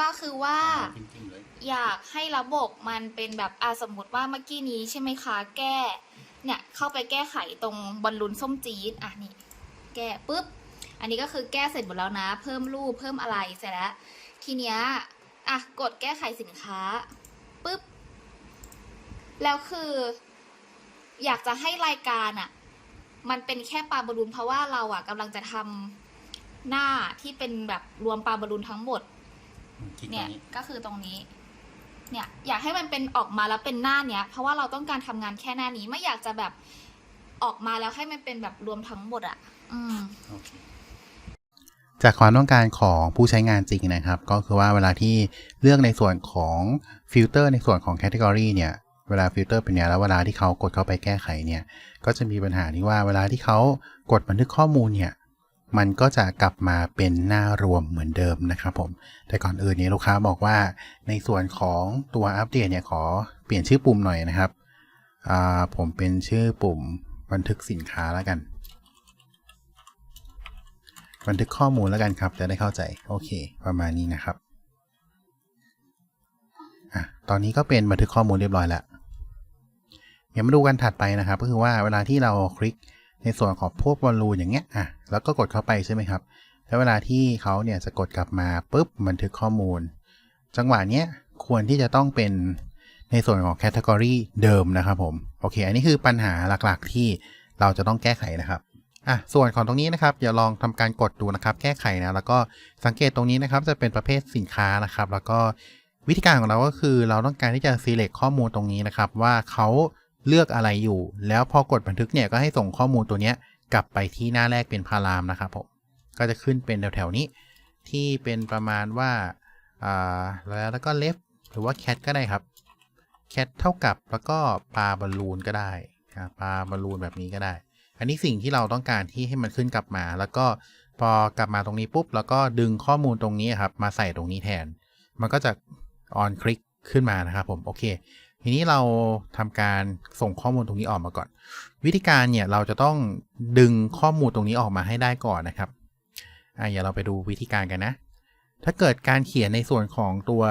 ก็คือว่าจริงๆเลยอยากให้ระบบมันเป็นแบบอาสมมติว่าเมื่อกี้นี้ใช่ไหมคะ แก้ เนี่ยเข้าไปแก้ไขตรงบอลลูนส้มจี๊ดอะนี่แก้ปุ๊บ อันนี้ก็คือแก้เสร็จหมดแล้วนะ เพิ่มรูปเพิ่มอะไรเสร็จแล้ว ทีเนี้ยอะกดแก้ไขสินค้าปุ๊บ แล้วคือ อยากจะให้รายการอะ มันเป็นแค่ปลาบอลลูนเพราะว่าเราอะกำลังจะทำหน้าที่เป็นแบบรวมปลาบอลลูนทั้งหมดอืมคลิกตร เนี่ยงนี้ก็คือตรงนี้ เนี่ย อยากให้มันเป็นออกมาแล้วเป็นหน้าเนี้ย เพราะว่าเราต้องการทำงานแค่หน้านี้ไม่อยากจะแบบออกมาแล้วให้มันเป็นแบบรวมทั้งหมดอะอืมโอเคจากความต้องการของผู้ใช้งานจริงนะครับ ก็คือว่าเวลาที่เลือกในส่วนของฟิลเตอร์ในส่วนของแคตตากรีเนี่ยเวลาฟิลเตอร์เป็นเนี่ยแล้วเวลาที่เขากดเข้าไปแก้ไขเนี่ย ก็จะมีปัญหาที่ว่าเวลาที่เขากดบันทึกข้อมูลเนี่ย มันก็จะกลับมาเป็นหน้ารวมเหมือนเดิมนะครับผม แต่ก่อนอื่นเนี่ยลูกค้าบอกว่าในส่วนของตัวอัปเดตเนี่ยขอเปลี่ยนชื่อปุ่มหน่อยนะครับอ่าผมเป็นชื่อปุ่มบันทึกสินค้าแล้วกัน บันทึกข้อมูลแล้วกันครับ จะได้เข้าใจโอเค ประมาณนี้นะครับอะตอนนี้ก็เป็นบันทึกข้อมูลเรียบร้อยแล้วเดี๋ยวมาดูกันถัดไปนะครับ ก็คือว่าเวลาที่เราคลิก ในส่วนของพวกบอลลูนอย่างเงี้ยอะแล้วก็กดเข้าไปใช่ไหมครับ แล้วเวลาที่เขาเนี่ยจะกดกลับมาปุ๊บบันทึกข้อมูล จังหวะเนี้ยควรที่จะต้องเป็นในส่วนของแคตตากรีเดิมนะครับผม โอเค อันนี้คือปัญหาหลักๆที่เราจะต้องแก้ไขนะครับอะส่วนของตรงนี้นะครับเดี๋ยวลองทำการกดดูนะครับ แก้ไขนะ แล้วก็สังเกตตรงนี้นะครับจะเป็นประเภทสินค้านะครับ แล้วก็วิธีการของเราก็คือเราต้องการที่จะ select ข้อมูลตรงนี้นะครับ ว่าเขา เลือกอะไรอยู่ แล้วพอกดบันทึกเนี่ยก็ให้ส่งข้อมูลตัวเนี้ยกลับไปที่หน้าแรกเป็นพารามนะครับผมก็จะขึ้นเป็นแถวๆนี้ ที่เป็นประมาณว่าอ่าแล้วก็ left หรือว่า cat ก็ได้ครับ cat เท่ากับแล้วก็ปลาบอลลูนก็ได้ปลาบอลลูนแบบนี้ก็ได้ อันนี้สิ่งที่เราต้องการที่ให้มันขึ้นกลับมา แล้วก็พอกลับมาตรงนี้ปุ๊บแล้วก็ดึงข้อมูลตรงนี้ครับมาใส่ตรงนี้แทน มันก็จะออนคลิกขึ้นมานะครับผมโอเค ทีนี้เราทำการส่งข้อมูลตรงนี้ออกมาก่อน วิธีการเนี่ยเราจะต้องดึงข้อมูลตรงนี้ออกมาให้ได้ก่อนนะครับอะเดี๋ยวเราไปดูวิธีการกันนะ ถ้าเกิดการเขียนในส่วนของตัว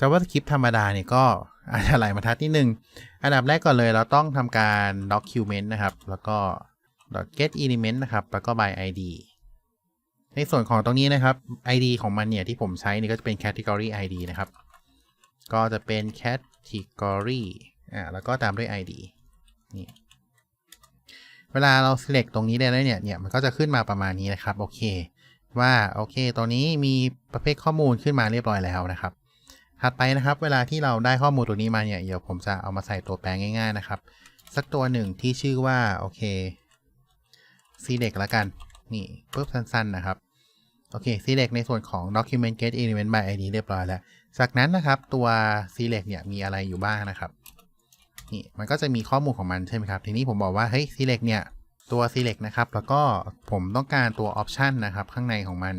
JavaScript ธรรมดาเนี่ยก็อาจจะหลายบรรทัดนิดนึง อันดับแรกก่อนเลยเราต้องทำการ document นะครับ แล้วก็ get element นะครับ แล้วก็ by id ในส่วนของตรงนี้นะครับ id ของมันเนี่ยที่ผมใช้นี่ก็จะเป็น category id นะครับ ก็จะเป็น cat category อ่าแล้วก็ตามด้วย id นี่เวลาเรา select ตรงนี้ได้แล้วเนี่ยเนี่ยมันก็จะขึ้นมาประมาณนี้นะครับ โอเค ว่าโอเคตรงนี้มีประเภทข้อมูลขึ้นมาเรียบร้อยแล้วนะครับ ถัดไปนะครับ เวลาที่เราได้ข้อมูลตัวนี้มาเนี่ยเดี๋ยวผมจะเอามาใส่ตัวแปลงง่าย ๆนะครับ สักตัวหนึ่งที่ชื่อว่าโอเค select ละกันนี่ปุ๊บสั้นๆนะครับ โอเค select ในส่วนของ document get element by id เรียบร้อยแล้ว จากนั้นนะครับตัว select เนี่ยมีอะไรอยู่บ้างนะครับนี่มันก็จะมีข้อมูลของมันใช่ไหมครับ ทีนี้ผมบอกว่าเฮ้ย select เนี่ยตัว select นะครับ แล้วก็ผมต้องการตัว option นะครับ ข้างในของมัน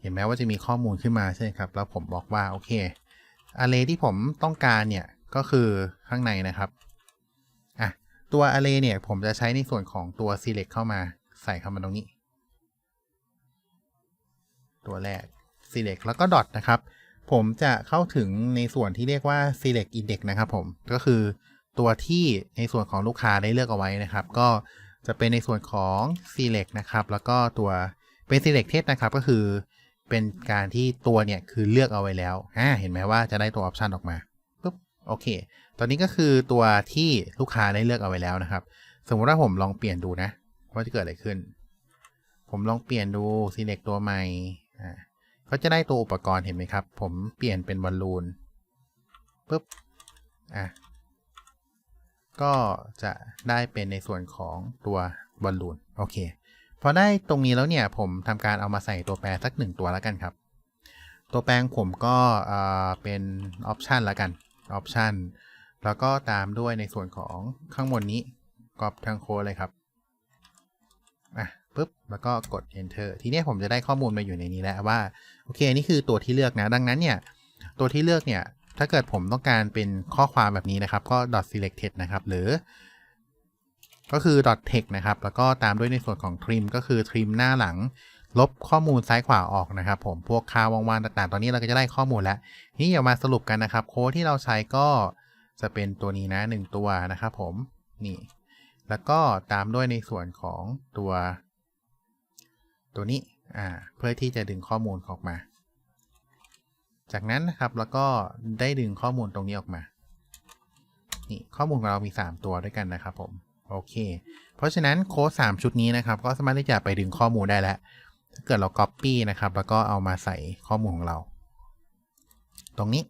เห็นไหมว่าจะมีข้อมูลขึ้นมาใช่ไหมครับ แล้วผมบอกว่าโอเค array ที่ผมต้องการเนี่ยก็คือข้างในนะครับอะตัว array เนี่ยผมจะใช้ในส่วนของตัว select เข้ามาใส่เข้ามาตรงนี้ ตัวแรก select แล้วก็ dot นะครับ ผมจะเข้าถึงในส่วนที่เรียกว่า select index นะครับผม ก็คือตัวที่ในส่วนของลูกค้าได้เลือกเอาไว้นะครับ ก็จะเป็นในส่วนของ select นะครับ แล้วก็ตัวเป็น selected นะครับ ก็คือเป็นการที่ตัวเนี่ยคือเลือกเอาไว้แล้วอ่าเห็นไหมว่าจะได้ตัว option ออกมาปุ๊บโอเค ตอนนี้ก็คือตัวที่ลูกค้าได้เลือกเอาไว้แล้วนะครับ สมมุติว่าผมลองเปลี่ยนดูนะว่าจะเกิดอะไรขึ้น ผมลองเปลี่ยนดู select ตัวใหม่อ่า ก็จะได้ตัวอุปกรณ์เห็นไหมครับ ผมเปลี่ยนเป็นบอลลูนปุ๊บอะก็จะได้เป็นในส่วนของตัวบอลลูนโอเคพอได้ตรงนี้แล้วเนี่ยผมทำการเอามาใส่ตัวแปรสักหนึ่งตัวแล้วกันครับ ตัวแปรของผมก็เอ่อเป็นออปชันแล้วกันออปชันแล้วก็ตามด้วยในส่วนของข้างบนนี้กรอบทางโค้ดเลยครับอะ ปุ๊บแล้วก็กด enter ทีนี้ผมจะได้ข้อมูลมาอยู่ในนี้แล้วว่าโอเคอันนี้คือตัวที่เลือกนะ ดังนั้นเนี่ยตัวที่เลือกเนี่ยถ้าเกิดผมต้องการเป็นข้อความแบบนี้นะครับก็ dot selected นะครับหรือ ก็คือ dot text นะครับแล้วก็ตามด้วยในส่วนของ trim ก็คือ trim หน้าหลัง ลบข้อมูลซ้ายขวาออกนะครับ ผมพวกค่าว่างๆต่างๆ ตอนนี้เราก็จะได้ข้อมูลแล้วนี้เดี๋ยวมาสรุปกันนะครับ โค้ดที่เราใช้ก็จะเป็นตัวนี้นะหนึ่งตัวนะครับผมนี่แล้วก็ตามด้วยในส่วนของตัว ตัวนี้เพื่อที่จะดึงข้อมูลออกมา จากนั้นนะครับแล้วก็ได้ดึงข้อมูลตรงนี้ออกมา นี่ข้อมูลของเรามี 3 ตัวด้วยกันนะครับผม โอเค เพราะฉะนั้นโค้ด3ชุดนี้นะครับ ก็สามารถที่จะไปดึงข้อมูลได้แล้ว ถ้าเกิดเรา Copy นะครับ แล้วก็เอามาใส่ข้อมูลของเรา ตรงนี้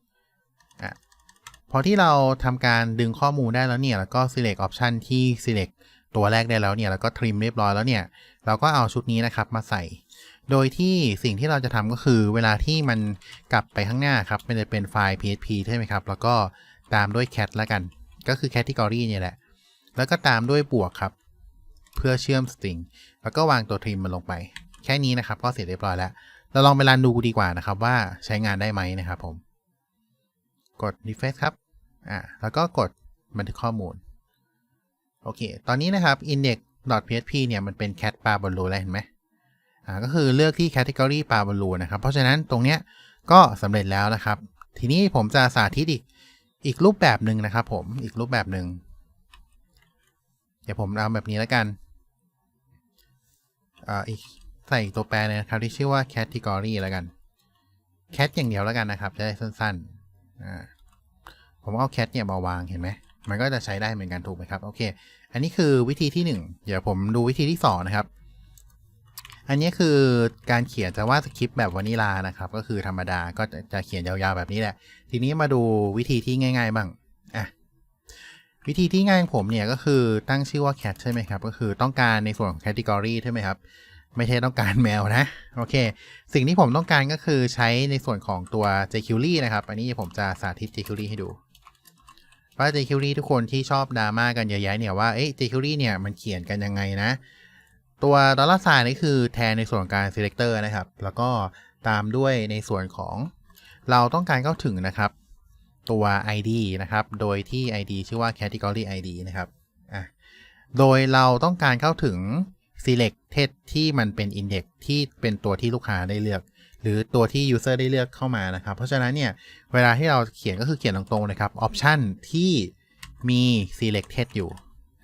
อะพอที่เราทำการดึงข้อมูลได้แล้วเนี่ย แล้วก็ select option ที่ select ตัวแรกได้แล้วเนี่ยแล้วก็ trim เรียบร้อยแล้วเนี่ย เราก็เอาชุดนี้นะครับมาใส่ โดยที่สิ่งที่เราจะทำก็คือเวลาที่มันกลับไปข้างหน้าครับมันจะเป็นไฟล์ PHP ใช่ไหมครับ แล้วก็ตามด้วย cat แล้วกัน ก็คือ category เนี่ยแหละ แล้วก็ตามด้วยบวกครับ เพื่อเชื่อม string แล้วก็วางตัว trim มันลงไป แค่นี้นะครับก็เสร็จเรียบร้อยแล้ว เราลองไปรันดูดีกว่านะครับว่าใช้งานได้ไหมนะครับผม กด refresh ครับอ่าแล้วก็กดบันทึกข้อมูล โอเค ตอนนี้นะครับ index.php เนี่ยมันเป็น cat ปลาบอลลูแล้วเห็นไหมอ่าก็คือเลือกที่ category ปลาบอลลูนะครับ เพราะฉะนั้นตรงเนี้ยก็สำเร็จแล้วนะครับ ทีนี้ผมจะสาธิตอีกอีกรูปแบบหนึ่งนะครับผมอีกรูปแบบหนึ่งเดี๋ยวผมเอาแบบนี้แล้วกันอ่าอีกใส่อีกตัวแปรเลยนะครับที่ชื่อว่า category แล้วกัน cat อย่างเดียวแล้วกันนะครับ จะได้สั้นๆอ่าผมเอา cat เนี่ยมาวางเห็นไหม มันก็จะใช้ได้เหมือนกันถูกไหมครับโอเค อันนี้คือวิธีที่ 1 เดี๋ยวผมดูวิธีที่ 2 นะครับ อันนี้คือการเขียน JavaScript แบบวานิลานะครับ ก็คือธรรมดาก็จะจะเขียนยาวๆแบบนี้แหละ ทีนี้มาดูวิธีที่ง่าย ๆ บ้างอะวิธีที่ง่ายของผมเนี่ยก็คือตั้งชื่อว่า cat ใช่ไหมครับ ก็คือต้องการในส่วนของ category ใช่ไหมครับ ไม่ใช่ต้องการแมวนะ โอเค สิ่งที่ผมต้องการก็คือใช้ในส่วนของตัว jQuery นะครับ อันนี้ผมจะสาธิต jQuery ให้ดู ว่า jQuery ทุกคนที่ชอบดราม่ากันเยอะแยะเนี่ยว่าเอ๊ะ jQuery เนี่ยมันเขียนกันยังไงนะ ตัวดอลลาร์ไซน์นี่คือแทนในส่วนของการ selector นะครับ แล้วก็ตามด้วยในส่วนของเราต้องการเข้าถึงนะครับตัว ID นะครับ โดยที่ ID ชื่อว่า category ID นะครับอะโดยเราต้องการเข้าถึง selected ที่มันเป็น index ที่เป็นตัวที่ลูกค้าได้เลือก หรือตัวที่ user ได้เลือกเข้ามานะครับ เพราะฉะนั้นเนี่ย เวลาที่เราเขียนก็คือเขียนตรงๆนะครับ option ที่มี selected อยู่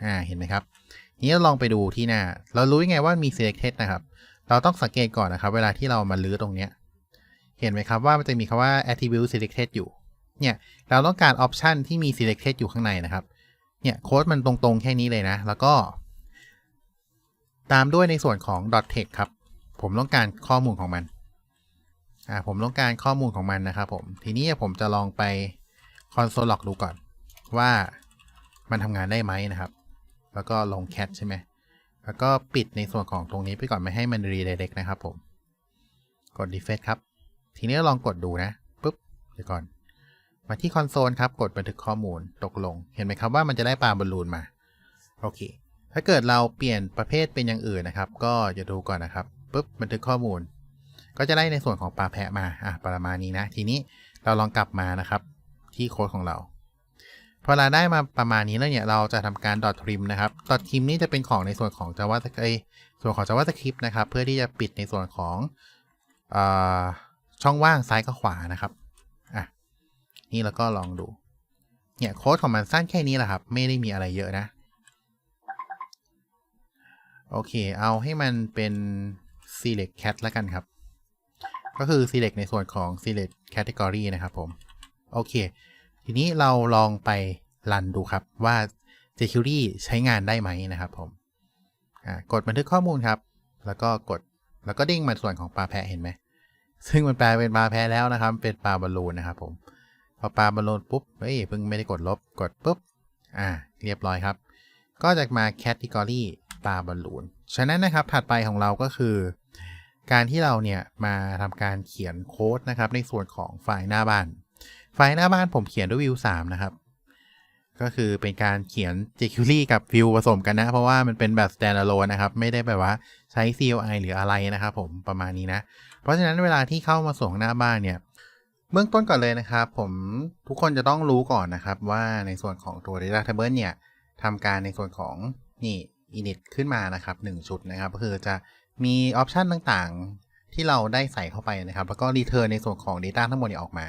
อ่า เห็นไหมครับ นี้เราลองไปดูที่หน้า เรารู้ยังไงว่ามี selected นะครับ เราต้องสังเกตก่อนนะครับ เวลาที่เรามาลื้อตรงเนี้ย เห็นไหมครับว่ามันจะมีคำว่า attribute selected อยู่ เนี่ย เราต้องการ option ที่มี selected อยู่ข้างในนะครับ เนี่ยโค้ดมันตรงๆแค่นี้เลยนะ แล้วก็ ตามด้วยในส่วนของ .text ครับ ผมต้องการข้อมูลของมัน อ่าผมต้องการข้อมูลของมันนะครับผม ทีนี้ผมจะลองไป console log ดูก่อน ว่ามันทำงานได้ไหมนะครับ แล้วก็ลง cat ใช่ไหม แล้วก็ปิดในส่วนของตรงนี้ไปก่อนไม่ให้มัน redirect นะครับผม กด refresh ครับ ทีนี้ลองกดดูนะปุ๊บเดี๋ยวก่อน มาที่คอนโซลครับ กดบันทึกข้อมูลตกลง เห็นไหมครับว่ามันจะได้ปลาบอลลูนมา โอเค ถ้าเกิดเราเปลี่ยนประเภทเป็นอย่างอื่นนะครับ ก็จะดูก่อนนะครับปุ๊บบันทึกข้อมูล ก็จะได้ในส่วนของปลาแพะมาอะประมาณนี้นะ ทีนี้เราลองกลับมานะครับที่โค้ดของเราพอเราได้มาประมาณนี้แล้วเนี่ยเราจะทำการ .trim นะครับ .trim นี่จะเป็นของในส่วนของ JavaScript เอ้ยส่วนของ JavaScript นะครับ เพื่อที่จะปิดในส่วนของออช่องว่างซ้ายกับขวานะครับอะนี่เราก็ลองดูเนี่ยโค้ดของมันสั้นแค่นี้แหละครับ ไม่ได้มีอะไรเยอะนะ โอเค เอาให้มันเป็น select cat แล้วกันครับ ก็คือ select ในส่วนของ select category นะครับผม โอเค ทีนี้เราลองไปรันดูครับว่า jQuery ใช้งานได้ไหมนะครับผมกดบันทึกข้อมูลครับ แล้วก็กดแล้วก็เด้งมาส่วนของปลาแพะเห็นไหม ซึ่งมันแปลเป็นปลาแพะแล้วนะครับ เป็นปลาบอลลูนนะครับผมพอปลาบอลลูนปุ๊บเฮ้ยเพิ่งไม่ได้กดลบกดปุ๊บอ่าเรียบร้อยครับ ก็จะมา category ปลาบอลลูนฉะนั้นนะครับถัดไปของเราก็คือ การที่เราเนี่ยมาทำการเขียนโค้ดนะครับ ในส่วนของไฟล์หน้าบ้าน ไฟล์หน้าบ้านผมเขียนด้วย Vue 3นะครับ ก็คือเป็นการเขียน jQuery กับ Vue ผสมกันนะ เพราะว่ามันเป็นแบบ standalone นะครับ ไม่ได้แบบว่าใช้ CLI หรืออะไรนะครับผมประมาณนี้นะ เพราะฉะนั้นเวลาที่เข้ามาส่งหน้าบ้านเนี่ยเบื้องต้นก่อนเลยนะครับ ผมทุกคนจะต้องรู้ก่อนนะครับว่าในส่วนของตัว Data Table เนี่ยทำการในส่วนของนี่ init ขึ้นมานะครับ 1 ชุดนะครับ ก็คือจะ มีออปชันต่างๆ ที่เราได้ใส่เข้าไปนะครับ แล้วก็รีเทิร์นในส่วนของ Data ทั้งหมดนี่ยออกมา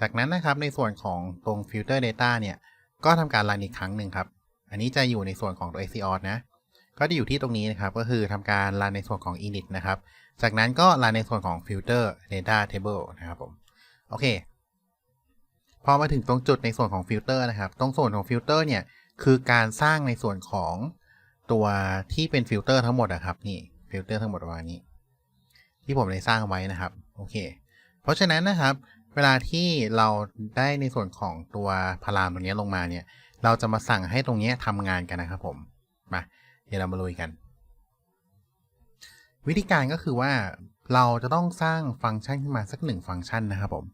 จากนั้นนะครับในส่วนของตรง Filter Data เนี่ยก็ทำการรันอีกครั้งหนึ่งครับ อันนี้จะอยู่ในส่วนของตัว XCOR นะ ก็จะอยู่ที่ตรงนี้นะครับ ก็คือทำการรันในส่วนของ init นะครับ จากนั้นก็รันในส่วนของ filter data table นะครับผม โอเค พอมาถึงตรงจุดในส่วนของฟิลเตอร์นะครับ ตรงส่วนของฟิลเตอร์เนี่ย คือการสร้างในส่วนของตัวที่เป็นฟิลเตอร์ทั้งหมดนะครับ นี่ ฟิลเตอร์ทั้งหมดประมาณนี้ ที่ผมได้สร้างไว้นะครับ โอเค เพราะฉะนั้นนะครับ เวลาที่เราได้ในส่วนของตัวพารามตรงนี้ลงมาเนี่ย เราจะมาสั่งให้ตรงนี้ทำงานกันนะครับผมมาเดี๋ยวเรามาลุยกัน วิธีการก็คือว่าเราจะต้องสร้างฟังก์ชันขึ้นมาสักหนึ่งฟังก์ชันนะครับผม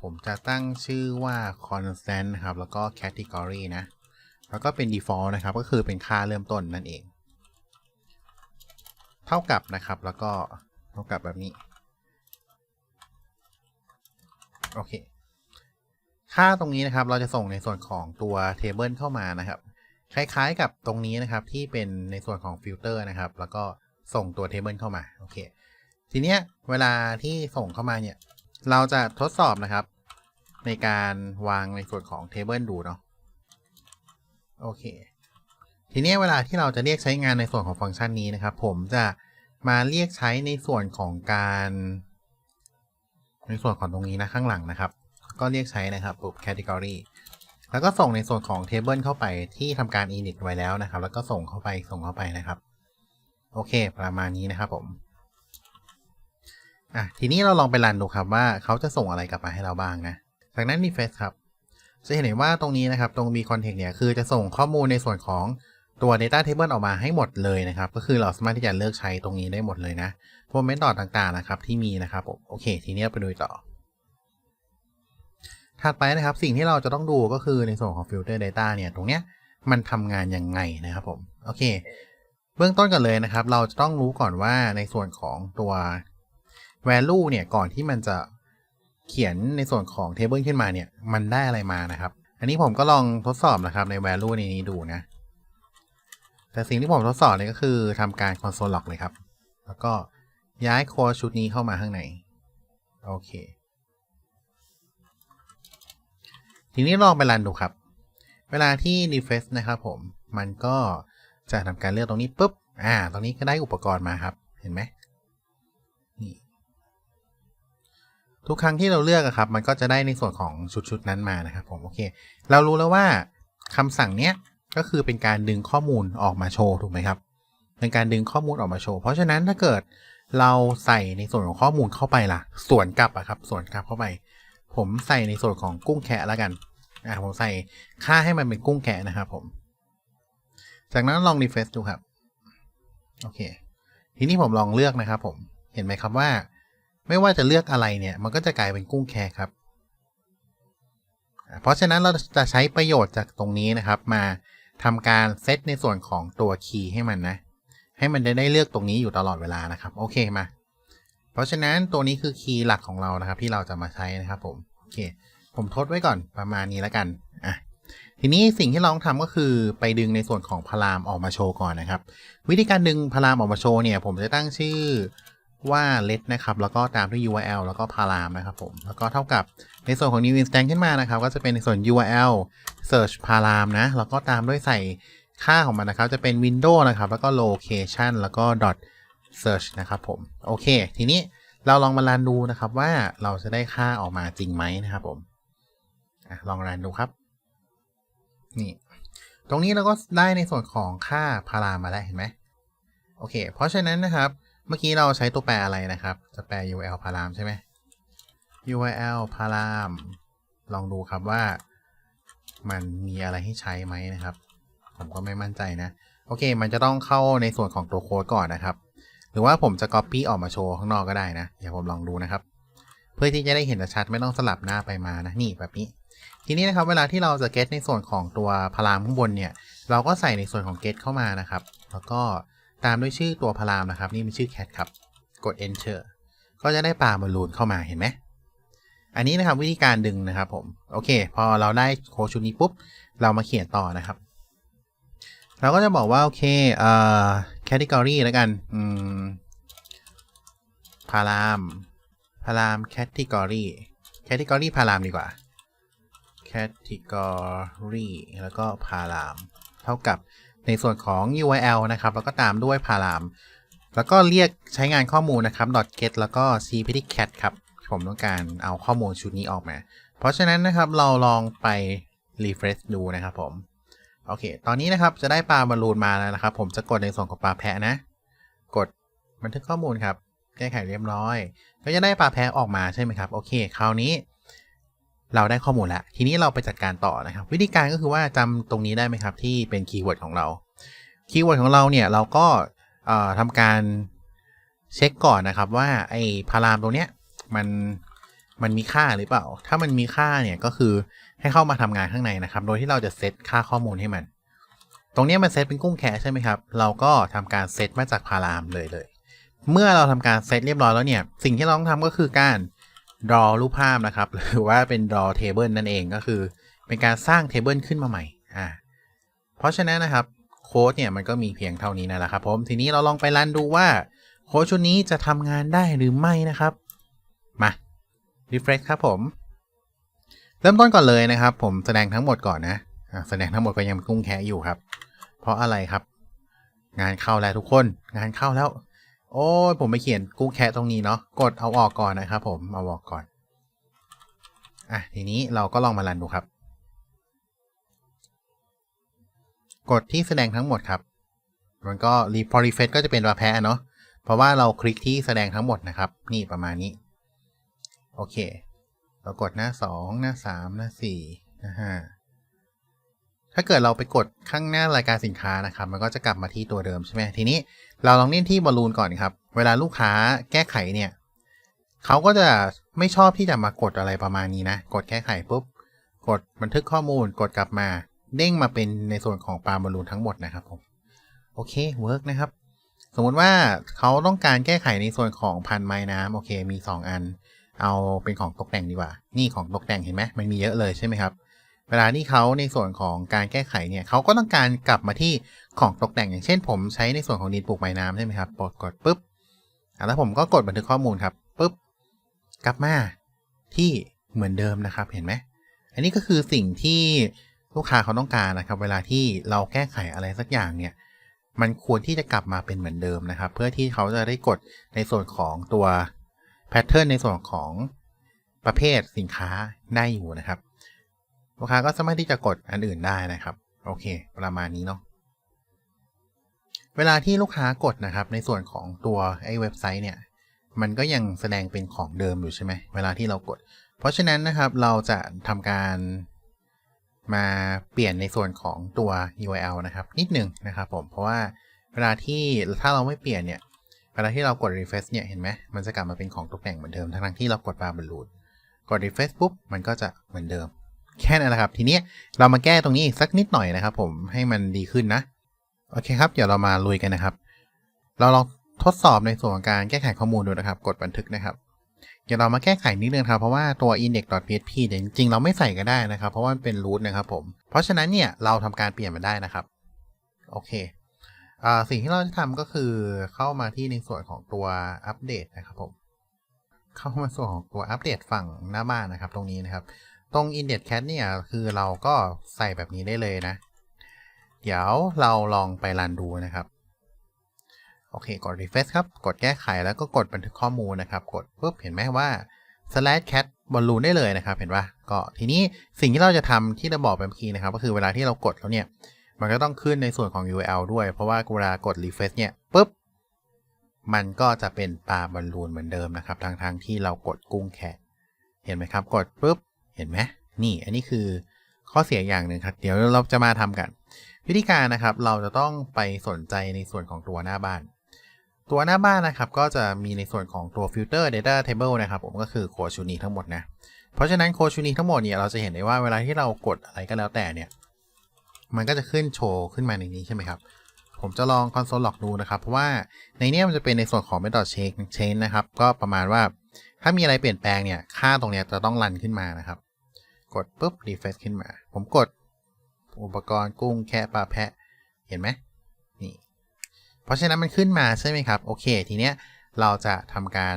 ผมจะตั้งชื่อว่า constant นะครับ แล้วก็ category นะ แล้วก็เป็น default นะครับ ก็คือเป็นค่าเริ่มต้นนั่นเอง เท่ากับนะครับ แล้วก็เท่ากับแบบนี้ โอเค ค่าตรงนี้นะครับ เราจะส่งในส่วนของตัว table เข้ามานะครับ คล้ายๆกับตรงนี้นะครับ ที่เป็นในส่วนของฟิลเตอร์นะครับ แล้วก็ส่งตัว table เข้ามา โอเค ทีเนี้ยเวลาที่ส่งเข้ามาเนี่ย เราจะทดสอบนะครับ ในการวางในส่วนของ table ดูเนาะ โอเค ทีนี้เวลาที่เราจะเรียกใช้งานในส่วนของฟังก์ชันนี้นะครับ ผมจะมาเรียกใช้ในส่วนของการ ในส่วนของตรงนี้นะข้างหลังนะครับ ก็เรียกใช้นะครับปุ๊บ category แล้วก็ส่งในส่วนของ table เข้าไปที่ทำการ init ไว้แล้วนะครับ แล้วก็ส่งเข้าไปส่งเข้าไปนะครับ โอเค ประมาณนี้นะครับผมอะทีนี้เราลองไปรันดูครับว่าเขาจะส่งอะไรกลับมาให้เราบ้างนะ จากนั้น refresh ครับจะเห็นว่าตรงนี้นะครับ ตรง b context เนี่ยคือจะส่งข้อมูลในส่วนของ ตัว data table ออกมาให้หมดเลยนะครับ ก็คือเราสามารถที่จะเลือกใช้ตรงนี้ได้หมดเลยนะ พวกเมธอดต่างๆนะครับที่มีนะครับโอเค ทีนี้ไปดูต่อ ถัดไปนะครับสิ่งที่เราจะต้องดูก็คือในส่วนของ filter data เนี่ยตรงเนี้ยมันทำงานยังไงนะครับผมโอเค เบื้องต้นกันเลยนะครับ เราจะต้องรู้ก่อนว่าในส่วนของตัว value เนี่ยก่อนที่มันจะเขียนในส่วนของ table ขึ้นมาเนี่ย มันได้อะไรมานะครับ อันนี้ผมก็ลองทดสอบนะครับใน value ในนี้ดูนะ แต่สิ่งที่ผมทดสอบเนี่ยก็คือทำการ console log เลยครับ แล้วก็ย้ายโค้ดชุดนี้เข้ามาข้างใน โอเค ทีนี้ลองไปรันดูครับ เวลาที่ refresh นะครับผม มันก็จะทำการเลือกตรงนี้ปุ๊บ อ่า ตรงนี้ก็ได้อุปกรณ์มาครับ เห็นไหมนี่ ทุกครั้งที่เราเลือกอะครับ มันก็จะได้ในส่วนของชุดชุดนั้นมานะครับผม โอเค เรารู้แล้วว่าคำสั่งเนี้ย ก็คือเป็นการดึงข้อมูลออกมาโชว์ถูกไหมครับ เป็นการดึงข้อมูลออกมาโชว์ เพราะฉะนั้นถ้าเกิดเราใส่ในส่วนของข้อมูลเข้าไปล่ะ ส่วนกลับอะครับ ส่วนกลับเข้าไป ผมใส่ในส่วนของกุ้งแคะแล้วกัน อ่าผมใส่ค่าให้มันเป็นกุ้งแคะนะครับผม จากนั้นลอง refresh ดูครับ โอเค ทีนี้ผมลองเลือกนะครับ ผม เห็นไหมครับว่า ไม่ว่าจะเลือกอะไรเนี่ย มันก็จะกลายเป็นกุ้งแคะครับ เพราะฉะนั้นเราจะใช้ประโยชน์จากตรงนี้นะครับ มา ทำการเซตในส่วนของตัวคีย์ให้มันนะ ให้มันได้เลือกตรงนี้อยู่ตลอดเวลานะครับ โอเคมา เพราะฉะนั้นตัวนี้คือคีย์หลักของเรานะครับ ที่เราจะมาใช้นะครับผมโอเค ผมทดไว้ก่อนประมาณนี้แล้วกันอะทีนี้สิ่งที่เราต้องทำก็คือไปดึงในส่วนของพารามออกมาโชว์ก่อนนะครับ วิธีการดึงพารามออกมาโชว์เนี่ย ผมจะตั้งชื่อ ว่า let นะครับ แล้วก็ตามด้วย URL แล้วก็พารามนะครับผม แล้วก็เท่ากับในส่วนของ new instance ขึ้นมานะครับ ก็จะเป็นในส่วน URL search พารามนะ แล้วก็ตามด้วยใส่ค่าของมันนะครับ จะเป็น window นะครับ แล้วก็ location แล้วก็ dot search นะครับผม โอเค ทีนี้เราลองมารันดูนะครับว่าเราจะได้ค่าออกมาจริงไหมนะครับผมอลองรันดูครับ นี่ ตรงนี้เราก็ได้ในส่วนของค่าพารามมาแล้วเห็นไหมโอเค เพราะฉะนั้นนะครับ เมื่อกี้เราใช้ตัวแปรอะไรนะครับ จะแปล URL พารามใช่ไหม URL พาราม ลองดูครับว่ามันมีอะไรให้ใช้ไหมนะครับ ผมก็ไม่มั่นใจนะ โอเค มันจะต้องเข้าในส่วนของตัวโค้ดก่อนนะครับ หรือว่าผมจะ Copy ออกมาโชว์ข้างนอกก็ได้นะ เดี๋ยวผมลองดูนะครับ เพื่อที่จะได้เห็นชัดไม่ต้องสลับหน้าไปมานะ นี่แบบนี้ ทีนี้นะครับ เวลาที่เราจะ get ในส่วนของตัวพารามข้างบนเนี่ย เราก็ใส่ในส่วนของ get เข้ามานะครับ แล้วก็ ตามด้วยชื่อตัวพารามนะครับ นี่เป็นชื่อ cat ครับ กด enter ก็จะได้ปลาบอลลูนเข้ามาเห็นไหม อันนี้นะครับวิธีการดึงนะครับผม โอเค พอเราได้โค้ดชุดนี้ปุ๊บ เรามาเขียนต่อนะครับ เราก็จะบอกว่า โอเคเอ่อ category แล้วกัน อืมพารามพาราม category category พารามดีกว่า category แล้วก็พาราม เท่ากับ ในส่วนของ URL นะครับ แล้วก็ตามด้วยพาราม แล้วก็เรียกใช้งานข้อมูลนะครับ .get แล้วก็ cptcat ครับ ผมต้องการเอาข้อมูลชุดนี้ออกมา เพราะฉะนั้นนะครับเราลองไป refresh ดูนะครับผม โอเค ตอนนี้นะครับจะได้ปลาบอลลูนมาแล้วนะครับ ผมจะกดในส่วนของปลาแพะนะ กดบันทึกข้อมูลครับ แก้ไขเรียบร้อย ก็จะได้ปลาแพะออกมาใช่ไหมครับ โอเค คราวนี้ เราได้ข้อมูลแล้ว ทีนี้เราไปจัดการต่อนะครับ วิธีการก็คือว่าจำตรงนี้ได้ไหมครับ ที่เป็นคีย์เวิร์ดของเราคีย์เวิร์ดของเราเนี่ยเราก็เอ่อทำการเช็คก่อนนะครับว่าไอ้พารามตรงเนี้ยมันมันมีค่าหรือเปล่า ถ้ามันมีค่าเนี่ยก็คือให้เข้ามาทำงานข้างในนะครับ โดยที่เราจะเซตค่าข้อมูลให้มัน ตรงเนี้ยมันเซตเป็นกุ้งแคะใช่ไหมครับ เราก็ทำการเซตมาจากพารามเลยเลย เมื่อเราทำการเซตเรียบร้อยแล้วเนี่ย สิ่งที่เราต้องทำก็คือการ draw รูปภาพนะครับ หรือว่าเป็น draw table นั่นเองก็คือ เป็นการสร้าง table ขึ้นมาใหม่อ่าเพราะฉะนั้นนะครับโค้ดเนี่ยมันก็มีเพียงเท่านี้นั่นแหละครับผมทีนี้เราลองไปรันดูว่าโค้ดชุดนี้จะทำงานได้หรือไม่นะครับมา refresh ครับผม เริ่มต้นก่อนเลยนะครับ ผมแสดงทั้งหมดก่อนนะแสดงทั้งหมดก็ยังกุ้งแคะอยู่ครับ เพราะอะไรครับ งานเข้าแล้วทุกคน งานเข้าแล้ว โอ้ยผมไปเขียนกุ้แคะตรงนี้เนาะกดเอาออกก่อนนะครับผมเอาออกก่อนอะทีนี้เราก็ลองมารันดูครับ กดที่แสดงทั้งหมดครับ มันก็รีพอรีเฟซก็จะเป็นวาแพะเนาะเพราะว่าเราคลิกที่แสดงทั้งหมดนะครับ นี่ประมาณนี้ โอเค เรากดหน้า 2 หน้า 3 หน้า 4 หน้า 5 ถ้าเกิดเราไปกดข้างหน้ารายการสินค้านะครับ มันก็จะกลับมาที่ตัวเดิมใช่ไหมทีนี้ เราลองเล่นที่บอลลูนก่อนครับ เวลาลูกค้าแก้ไขเนี่ยเขาก็จะไม่ชอบที่จะมากดอะไรประมาณนี้นะ กดแก้ไขปุ๊บ กดบันทึกข้อมูล กดกลับมา เด้งมาเป็นในส่วนของปลาบอลลูนทั้งหมดนะครับผม โอเคเวิร์กนะครับ สมมติว่าเขาต้องการแก้ไขในส่วนของพันไม้น้ำโอเค มี 2 อัน เอาเป็นของตกแต่งดีกว่า นี่ของตกแต่งเห็นไหมมันมีเยอะเลยใช่ไหมครับ เวลาที่เขาในส่วนของการแก้ไขเนี่ยเขาก็ต้องการกลับมาที่ ของตกแต่งอย่างเช่น ผมใช้ในส่วนของดินปลูกไม้น้ำใช่ไหมครับกดกดปุ๊บแล้วผมก็กดบันทึกข้อมูลครับปุ๊บกลับมาที่เหมือนเดิมนะครับเห็นไหมอันนี้ก็คือสิ่งที่ลูกค้าเขาต้องการนะครับ เวลาที่เราแก้ไขอะไรสักอย่างเนี่ย มันควรที่จะกลับมาเป็นเหมือนเดิมนะครับ เพื่อที่เขาจะได้กดในส่วนของตัวแพทเทิร์นในส่วนของประเภทสินค้าได้อยู่นะครับ ลูกค้าก็สามารถที่จะกดอันอื่นได้นะครับ โอเค ประมาณนี้เนาะ เวลาที่ลูกค้ากดนะครับ ในส่วนของตัวไอ้เว็บไซต์เนี่ย มันก็ยังแสดงเป็นของเดิมอยู่ใช่ไหมเวลาที่เรากด เพราะฉะนั้นนะครับเราจะทำการมาเปลี่ยนในส่วนของตัว URL นะครับ นิดหนึ่งนะครับผม เพราะว่าเวลาที่ถ้าเราไม่เปลี่ยนเนี่ย เวลาที่เรากด refresh เนี่ยเห็นไหมมันจะกลับมาเป็นของตกแต่งเหมือนเดิมทั้งที่เรากดปาบอลลูนกด refresh ปุ๊บมันก็จะเหมือนเดิม แค่นั้นแหละครับ ทีนี้เรามาแก้ตรงนี้สักนิดหน่อยนะครับ ผมให้มันดีขึ้นนะ โอเคครับ เดี๋ยวเรามาลุยกันนะครับ เราลองทดสอบในส่วนของการแก้ไขข้อมูลดูนะครับ กดบันทึกนะครับ เดี๋ยวเรามาแก้ไขนิดนึงครับ เพราะว่าตัว index.php เนี่ยจริงๆ เราไม่ใส่ก็ได้นะครับ เพราะว่ามันเป็น root นะครับผม เพราะฉะนั้นเนี่ยเราทำการเปลี่ยนมันได้นะครับ โอเคอสิ่งที่เราจะทำก็คือเข้ามาที่ในส่วนของตัวอัปเดตนะครับผม เข้ามาส่วนของตัวอัปเดตฝั่งหน้าบ้านนะครับ ตรงนี้นะครับ ตรง index cat เนี่ยคือเราก็ใส่แบบนี้ได้เลยนะ เดี๋ยวเราลองไปรันดูนะครับ โอเค กด refresh ครับ กดแก้ไขแล้วก็กดบันทึกข้อมูลนะครับ กดปุ๊บเห็นไหมว่า slash cat บอลลูนได้เลยนะครับ เห็นปะก็ทีนี้สิ่งที่เราจะทำที่เราบอกไปเมื่อกี้นะครับ ก็คือเวลาที่เรากดแล้วเนี่ย มันก็ต้องขึ้นในส่วนของ URL ด้วย เพราะว่าเวลากด refresh เนี่ยปุ๊บ มันก็จะเป็นปลาบอลลูนเหมือนเดิมนะครับทางทางๆที่เรากดกุ้งแคะเห็นไหมครับ กดปุ๊บ เห็นไหมนี่ อันนี้คือข้อเสียอย่างหนึ่งครับ เดี๋ยวเราจะมาทำกัน วิธีการนะครับเราจะต้องไปสนใจในส่วนของตัวหน้าบ้าน ตัวหน้าบ้านนะครับก็จะมีในส่วนของตัว filter data table นะครับผมก็คือโคชูนีทั้งหมดนะเพราะฉะนั้นโคชูนีทั้งหมดเนี่ยเราจะเห็นได้ว่าเวลาที่เรากดอะไรก็แล้วแต่เนี่ยมันก็จะขึ้นโชว์ขึ้นมาในนี้ใช่ไหมครับ ผมจะลอง console log ดูนะครับ เพราะว่าในนี้มันจะเป็นในส่วนของ method Change นะครับ ก็ประมาณว่าถ้ามีอะไรเปลี่ยนแปลงเนี่ย ค่าตรงเนี้ยจะต้องรันขึ้นมานะครับ กดปุ๊บ refresh ขึ้นมา ผมกด อุปกรณ์กุ้งแค่ปลาแพะ เห็นไหมนี่ เพราะฉะนั้นมันขึ้นมาใช่ไหมครับ โอเค ทีเนี้ยเราจะทำการ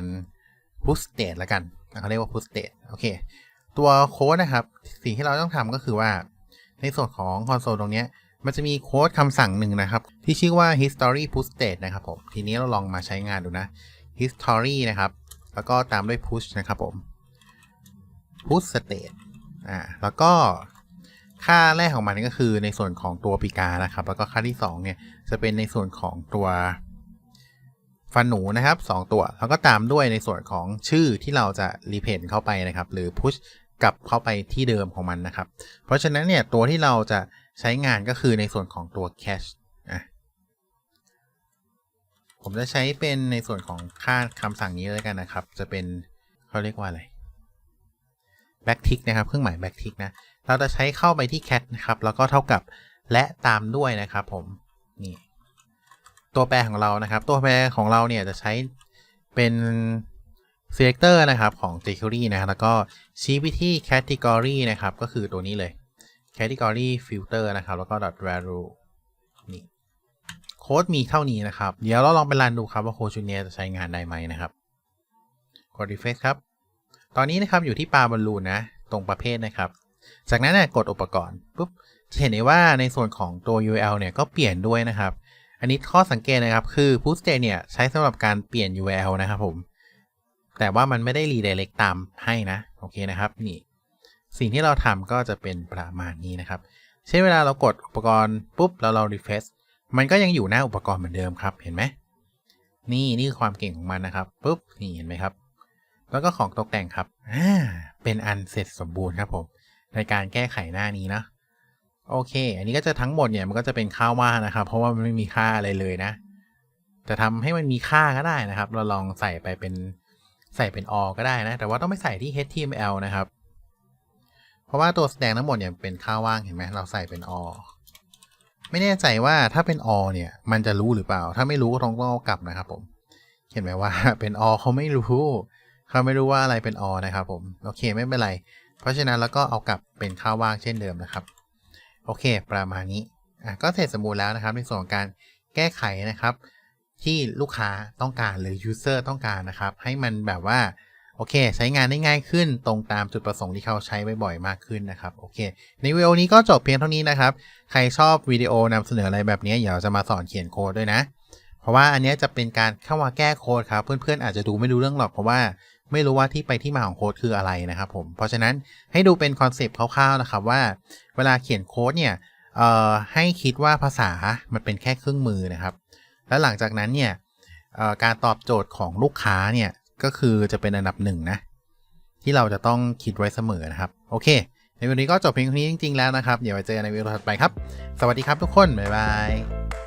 push state ล้วกันเขาเรียกว่า push state โอเค ตัวโค้ดนะครับ สิ่งที่เราต้องทำก็คือว่า ในส่วนของคอนโซลตรงเนี้ยมันจะมีโค้ดคำสั่งหนึ่งนะครับ ที่ชื่อว่า history push state นะครับผม ทีนี้เราลองมาใช้งานดูนะ history นะครับ แล้วก็ตามด้วย push นะครับผม push state อ่าแล้วก็ ค่าแรกของมันก็คือในส่วนของตัวปีกานะครับ แล้วก็ค่าที่2เนี่ยจะเป็นในส่วนของตัวฟันหนูนะครับ 2 ตัว แล้วก็ตามด้วยในส่วนของชื่อที่เราจะรีเพนเข้าไปนะครับ หรือ push กลับเข้าไปที่เดิมของมันนะครับ เพราะฉะนั้นเนี่ยตัวที่เราจะใช้งานก็คือในส่วนของตัว cache อะผมจะใช้เป็นในส่วนของค่าคำสั่งนี้เลยกันนะครับ จะเป็นเขาเรียกว่าอะไร backtick นะครับ เครื่องหมาย backtick นะ เราจะใช้เข้าไปที่ cat นะครับ แล้วก็เท่ากับและตามด้วยนะครับผม นี่ตัวแปรของเรานะครับ ตัวแปรของเราเนี่ยจะใช้เป็น selector นะครับของ jQuery นะครับแล้วก็ชี้ไปที่ category นะครับ ก็คือตัวนี้เลย category filter นะครับ แล้วก็ dot value นี่โค้ดมีเท่านี้นะครับ เดี๋ยวเราลองไปรันดูครับว่าโค้ดชุดนี้จะใช้งานได้ไหมนะครับ กด refresh ครับ ตอนนี้นะครับอยู่ที่ปลาบอลลูนนะ ตรงประเภทนะครับ จากนั้นนะกดอุปกรณ์ปุ๊บจะเห็นได้ว่าในส่วนของตัว URL เนี่ยก็เปลี่ยนด้วยนะครับ อันนี้ข้อสังเกตนะครับคือ push state เนี่ยใช้สำหรับการเปลี่ยน URL นะครับผม แต่ว่ามันไม่ได้ redirect ตามให้นะ โอเคนะครับนี่สิ่งที่เราทำก็จะเป็นประมาณนี้นะครับ เช่นเวลาเรากดอุปกรณ์ปุ๊บแล้วเรา refresh มันก็ยังอยู่หน้าอุปกรณ์เหมือนเดิมครับเห็นไหมนี่นี่คือความเก่งของมันนะครับปุ๊บนี่เห็นไหมครับ แล้วก็ของตกแต่งครับอ่าเป็นอันเสร็จสมบูรณ์ครับผม ในการแก้ไขหน้านี้นะโอเค อันนี้ก็จะทั้งหมดเนี่ยมันก็จะเป็นค่าว่านะครับ เพราะว่ามันไม่มีค่าอะไรเลยนะ จะทำให้มันมีค่าก็ได้นะครับ เราลองใส่ไปเป็นใส่เป็น all ก็ได้นะ แต่ว่าต้องไม่ใส่ที่ html นะครับ เพราะว่าตัวแสดงทั้งหมดเนี่ยเป็นค่าว่างเห็นไหมเราใส่เป็น all ไม่แน่ใจว่าถ้าเป็น all เนี่ย มันจะรู้หรือเปล่า ถ้าไม่รู้ก็ต้องต้องเอากลับนะครับ ผม เห็นไหมว่าเป็น all เขาไม่รู้เขาไม่รู้ว่าอะไรเป็น all นะครับ ผม โอเค ไม่เป็นไร เพราะฉะนั้นแล้วก็เอากลับเป็นค่าว่างเช่นเดิมนะครับ โอเค ประมาณนี้อะก็เสร็จสมบูรณ์แล้วนะครับ ในส่วนของการแก้ไขนะครับ ที่ลูกค้าต้องการหรือ user ต้องการนะครับ ให้มันแบบว่าโอเค ใช้งานได้ง่ายขึ้นตรงตามจุดประสงค์ที่เขาใช้บ่อยๆมากขึ้นนะครับโอเค ในวิดีโอนี้ก็จบเพียงเท่านี้นะครับ ใครชอบวิดีโอนำเสนออะไรแบบนี้เดี๋ยวจะมาสอนเขียนโค้ดด้วยนะ เพราะว่าอันนี้จะเป็นการเข้ามาแก้โค้ดครับ เพื่อนๆอาจจะดูไม่รู้เรื่องหรอกเพราะว่า ไม่รู้ว่าที่ไปที่มาของโค้ดคืออะไรนะครับผม เพราะฉะนั้นให้ดูเป็นคอนเซปต์คร่าวๆนะครับว่า เวลาเขียนโค้ดเนี่ยให้คิดว่าภาษามันเป็นแค่เครื่องมือนะครับ แล้วหลังจากนั้นเนี่ยการตอบโจทย์ของลูกค้าเนี่ยก็คือจะเป็นอันดับหนึ่งนะที่เราจะต้องคิดไว้เสมอนะครับ โอเค ในวันนี้ก็จบเพียงเท่านี้จริงๆแล้วนะครับ เดี๋ยวไว้เจอกันในวิดีโอถัดไปครับ สวัสดีครับทุกคน บ๊ายบาย